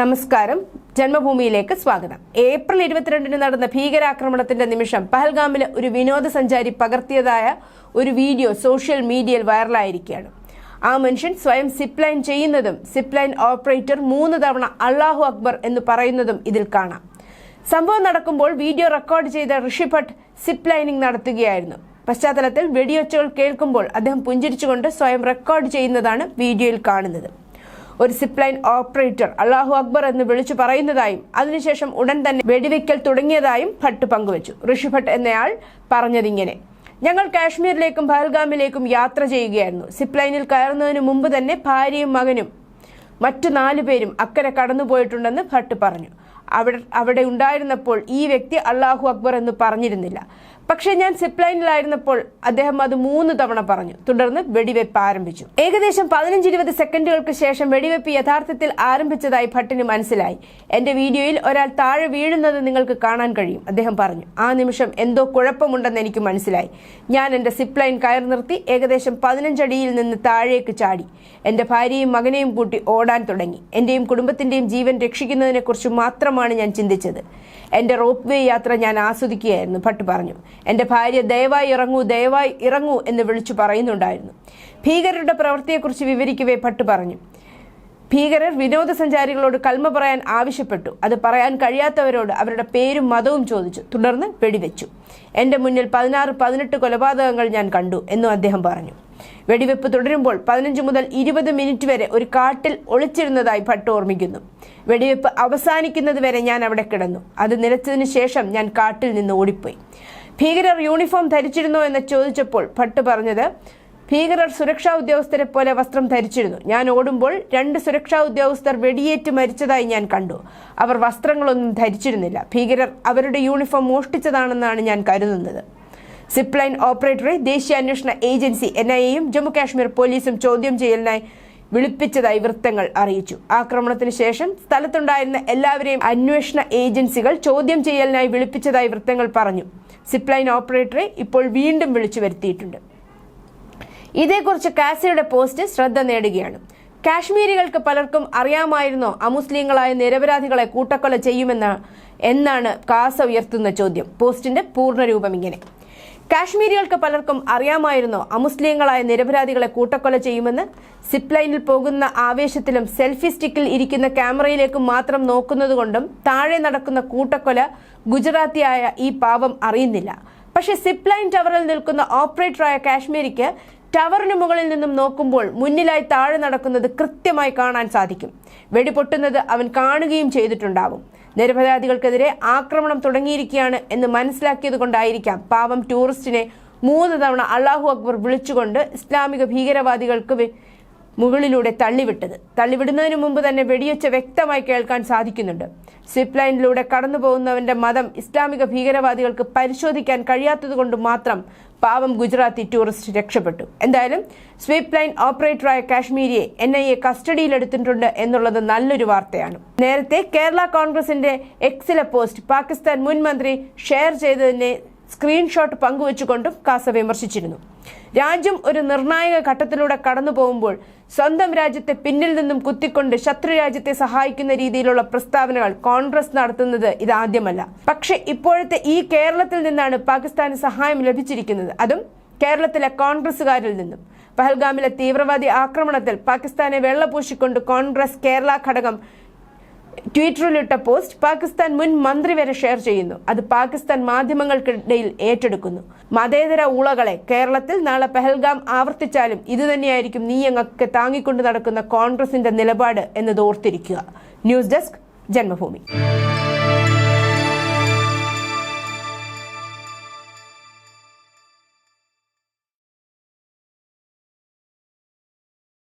നമസ്കാരം. ജന്മഭൂമിയിലേക്ക് സ്വാഗതം. ഏപ്രിൽ ഇരുപത്തിരണ്ടിന് നടന്ന ഭീകരാക്രമണത്തിന്റെ നിമിഷം പഹൽഗാമിലെ ഒരു വിനോദസഞ്ചാരി പകർത്തിയതായ ഒരു വീഡിയോ സോഷ്യൽ മീഡിയയിൽ വൈറലായിരിക്കുകയാണ്. ആ മനുഷ്യൻ സ്വയം സിപ്ലൈൻ ചെയ്യുന്നതും സിപ്ലൈൻ ഓപ്പറേറ്റർ മൂന്ന് തവണ അള്ളാഹു അക്ബർ എന്ന് പറയുന്നതും ഇതിൽ കാണാം. സംഭവം നടക്കുമ്പോൾ വീഡിയോ റെക്കോർഡ് ചെയ്ത ഋഷിഭട്ട് സിപ്പ് ലൈനിങ് നടത്തുകയായിരുന്നു. പശ്ചാത്തലത്തിൽ വെടിയൊച്ചകൾ കേൾക്കുമ്പോൾ അദ്ദേഹം പുഞ്ചിരിച്ചുകൊണ്ട് സ്വയം റെക്കോർഡ് ചെയ്യുന്നതാണ് വീഡിയോയിൽ കാണുന്നത്. ഒരു സിപ്ലൈൻ ഓപ്പറേറ്റർ അള്ളാഹു അക്ബർ എന്ന് വിളിച്ചു പറയുന്നതായും അതിനുശേഷം ഉടൻ തന്നെ വെടിവെക്കൽ തുടങ്ങിയതായും ഭട്ട് പങ്കുവച്ചു. ഋഷി ഭട്ട് എന്നയാൾ പറഞ്ഞതിങ്ങനെ. ഞങ്ങൾ കാശ്മീരിലേക്കും പഹൽഗാമിലേക്കും യാത്ര ചെയ്യുകയായിരുന്നു. സിപ്ലൈനിൽ കയറുന്നതിന് മുമ്പ് തന്നെ ഭാര്യയും മകനും മറ്റു നാലു പേരും അക്കരെ കടന്നുപോയിട്ടുണ്ടെന്ന് ഭട്ട് പറഞ്ഞു. അവിടെ അവിടെ ഉണ്ടായിരുന്നപ്പോൾ ഈ വ്യക്തി അള്ളാഹു അക്ബർ എന്ന് പറഞ്ഞിരുന്നില്ല. പക്ഷേ ഞാൻ സിപ്പ് ലൈനിലായിരുന്നപ്പോൾ അദ്ദേഹം അത് മൂന്ന് തവണ പറഞ്ഞു. തുടർന്ന് വെടിവെപ്പ് ആരംഭിച്ചു. ഏകദേശം പതിനഞ്ച് ഇരുപത് സെക്കൻഡുകൾക്ക് ശേഷം വെടിവെപ്പ് യഥാർത്ഥത്തിൽ ആരംഭിച്ചതായി ഭട്ടിന് മനസ്സിലായി. എന്റെ വീഡിയോയിൽ ഒരാൾ താഴെ വീഴുന്നത് നിങ്ങൾക്ക് കാണാൻ കഴിയും അദ്ദേഹം പറഞ്ഞു. ആ നിമിഷം എന്തോ കുഴപ്പമുണ്ടെന്ന് എനിക്ക് മനസ്സിലായി. ഞാൻ എന്റെ സിപ്പ് ലൈൻ കയർ നിർത്തി ഏകദേശം പതിനഞ്ചടിയിൽ നിന്ന് താഴേക്ക് ചാടി. എന്റെ ഭാര്യയും മകനെയും കൂട്ടി ഓടാൻ തുടങ്ങി. എന്റെയും കുടുംബത്തിന്റെയും ജീവൻ രക്ഷിക്കുന്നതിനെക്കുറിച്ച് മാത്രമാണ് ഞാൻ ചിന്തിച്ചത്. എന്റെ റോപ്പ് വേ യാത്ര ഞാൻ ആസ്വദിക്കുകയായിരുന്നു ഭട്ട് പറഞ്ഞു. എന്റെ ഭാര്യ ദയവായി ഇറങ്ങൂ ദയവായി ഇറങ്ങൂ എന്ന് വിളിച്ചു പറയുന്നുണ്ടായിരുന്നു. ഭീകരരുടെ പ്രവൃത്തിയെക്കുറിച്ച് വിവരിക്കവേ ഭട്ട് പറഞ്ഞു. ഭീകരർ വിനോദസഞ്ചാരികളോട് കൽമ പറയാൻ ആവശ്യപ്പെട്ടു. അത് പറയാൻ കഴിയാത്തവരോട് അവരുടെ പേരും മതവും ചോദിച്ചു. തുടർന്ന് വെടിവെച്ചു. എന്റെ മുന്നിൽ പതിനാറ് പതിനെട്ട് കൊലപാതകങ്ങൾ ഞാൻ കണ്ടു എന്നും അദ്ദേഹം പറഞ്ഞു. വെടിവെപ്പ് തുടരുമ്പോൾ പതിനഞ്ച് മുതൽ ഇരുപത് മിനിറ്റ് വരെ ഒരു കാട്ടിൽ ഒളിച്ചിരുന്നതായി ഭട്ട് ഓർമ്മിക്കുന്നു. വെടിവെപ്പ് അവസാനിക്കുന്നത് വരെ ഞാൻ അവിടെ കിടന്നു. അത് നിലച്ചതിന് ശേഷം ഞാൻ കാട്ടിൽ നിന്ന് ഓടിപ്പോയി. ഭീകരർ യൂണിഫോം ധരിച്ചിരുന്നോ എന്ന് ചോദിച്ചപ്പോൾ ഭട്ട് പറഞ്ഞത് ഭീകരർ സുരക്ഷാ ഉദ്യോഗസ്ഥരെ പോലെ വസ്ത്രം ധരിച്ചിരുന്നു. ഞാൻ ഓടുമ്പോൾ രണ്ട് സുരക്ഷാ ഉദ്യോഗസ്ഥർ വെടിയേറ്റ് മരിച്ചതായി ഞാൻ കണ്ടു. അവർ വസ്ത്രങ്ങളൊന്നും ധരിച്ചിരുന്നില്ല. ഭീകരർ അവരുടെ യൂണിഫോം മോഷ്ടിച്ചതാണെന്നാണ് ഞാൻ കരുതുന്നത്. സിപ്ലൈൻ ലൈൻ ഓപ്പറേറ്ററെ ദേശീയ അന്വേഷണ ഏജൻസി എൻ ഐ എയും ജമ്മു കാശ്മീർ പോലീസും ചോദ്യം ചെയ്യലിനായി വിളിപ്പിച്ചതായി വൃത്തങ്ങൾ അറിയിച്ചു. ആക്രമണത്തിന് ശേഷം സ്ഥലത്തുണ്ടായിരുന്ന എല്ലാവരെയും അന്വേഷണ ഏജൻസികൾ ചോദ്യം ചെയ്യലിനായി വിളിപ്പിച്ചതായി വൃത്തങ്ങൾ പറഞ്ഞു. സിപ്പ് ലൈൻ ഓപ്പറേറ്ററെ ഇപ്പോൾ വീണ്ടും വിളിച്ചു വരുത്തിയിട്ടുണ്ട്. ഇതേക്കുറിച്ച് കാസിയുടെ പോസ്റ്റ് ശ്രദ്ധ നേടുകയാണ്. കാശ്മീരികൾക്ക് പലർക്കും അറിയാമായിരുന്നോ അമുസ്ലിങ്ങളായ നിരപരാധികളെ കൂട്ടക്കൊല ചെയ്യുമെന്ന എന്നാണ് കാസ ഉയർത്തുന്ന ചോദ്യം. പോസ്റ്റിന്റെ പൂർണരൂപം ഇങ്ങനെ. കാശ്മീരികൾക്ക് പലർക്കും അറിയാമായിരുന്നോ അമുസ്ലിങ്ങളായ നിരപരാധികളെ കൂട്ടക്കൊല ചെയ്യുമെന്ന്. സിപ്ലൈനിൽ പോകുന്ന ആവേശത്തിലും സെൽഫി സ്റ്റിക്കിൽ ഇരിക്കുന്ന ക്യാമറയിലേക്ക് മാത്രം നോക്കുന്നതുകൊണ്ടും താഴെ നടക്കുന്ന കൂട്ടക്കൊല ഗുജറാത്തിയായ ഈ പാവം അറിയുന്നില്ല. പക്ഷേ സിപ്ലൈൻ ലൈൻ ടവറിൽ നിൽക്കുന്ന ഓപ്പറേറ്ററായ കാശ്മീരിക്ക് ടവറിന് മുകളിൽ നിന്നും നോക്കുമ്പോൾ മുന്നിലായി താഴെ നടക്കുന്നത് കൃത്യമായി കാണാൻ സാധിക്കും. വെടിപൊട്ടുന്നത് അവൻ കാണുകയും ചെയ്തിട്ടുണ്ടാവും. നിരപരാധികൾക്കെതിരെ ആക്രമണം തുടങ്ങിയിരിക്കുകയാണ് എന്ന് മനസ്സിലാക്കിയത് കൊണ്ടായിരിക്കാം പാവം ടൂറിസ്റ്റിനെ മൂന്ന് തവണ അള്ളാഹു അക്ബർ വിളിച്ചുകൊണ്ട് ഇസ്ലാമിക ഭീകരവാദികൾക്ക് മുകളിലൂടെ തള്ളിവിട്ടത്. തള്ളിവിടുന്നതിന് മുമ്പ് തന്നെ വെടിയൊച്ച വ്യക്തമായി കേൾക്കാൻ സാധിക്കുന്നുണ്ട്. സ്വിപ്പ് ലൈനിലൂടെ കടന്നു പോകുന്നവന്റെ മതം ഇസ്ലാമിക ഭീകരവാദികൾക്ക് പരിശോധിക്കാൻ കഴിയാത്തതുകൊണ്ട് മാത്രം പാവം ഗുജറാത്തി ടൂറിസ്റ്റ് രക്ഷപ്പെട്ടു. എന്തായാലും സ്വീപ്പ് ലൈൻ ഓപ്പറേറ്ററായ കാശ്മീരിയെ എൻ ഐ എ കസ്റ്റഡിയിലെടുത്തിട്ടുണ്ട് എന്നുള്ളത് നല്ലൊരു വാർത്തയാണ്. നേരത്തെ കേരള കോൺഗ്രസിന്റെ എക്സിലെ പോസ്റ്റ് പാകിസ്ഥാൻ മുൻ മന്ത്രി ഷെയർ ചെയ്തതിനെ സ്ക്രീൻഷോട്ട് പങ്കുവച്ചുകൊണ്ടും കാസ വിമർശിച്ചിരുന്നു. രാജ്യം ഒരു നിർണായക ഘട്ടത്തിലൂടെ കടന്നു പോകുമ്പോൾ സ്വന്തം രാജ്യത്തെ പിന്നിൽ നിന്നും കുത്തിക്കൊണ്ട് ശത്രു രാജ്യത്തെ സഹായിക്കുന്ന രീതിയിലുള്ള പ്രസ്താവനകൾ കോൺഗ്രസ് നടത്തുന്നത് ഇതാദ്യമല്ല. പക്ഷെ ഇപ്പോഴത്തെ ഈ കേരളത്തിൽ നിന്നാണ് പാകിസ്ഥാന് സഹായം ലഭിച്ചിരിക്കുന്നത്. അതും കേരളത്തിലെ കോൺഗ്രസുകാരിൽ നിന്നും. പഹൽഗാമിലെ തീവ്രവാദി ആക്രമണത്തിൽ പാകിസ്ഥാനെ വെള്ളപൂശിക്കൊണ്ട് കോൺഗ്രസ് കേരള ഘടകം ട്വിറ്ററിലിട്ട പോസ്റ്റ് പാകിസ്ഥാൻ മുൻ മന്ത്രി വരെ ഷെയർ ചെയ്യുന്നു. അത് പാകിസ്ഥാൻ മാധ്യമങ്ങൾക്കിടയിൽ ഏറ്റെടുക്കുന്നു. മതേതര ഊളകളെ കേരളത്തിൽ നാളെ പെഹൽഗാം ആവർത്തിച്ചാലും ഇതുതന്നെയായിരിക്കും നീയങ്ങൊക്കെ താങ്ങിക്കൊണ്ട് നടക്കുന്ന കോൺഗ്രസിന്റെ നിലപാട് എന്നത് ഓർത്തിരിക്കുക. News desk Janmabhumi.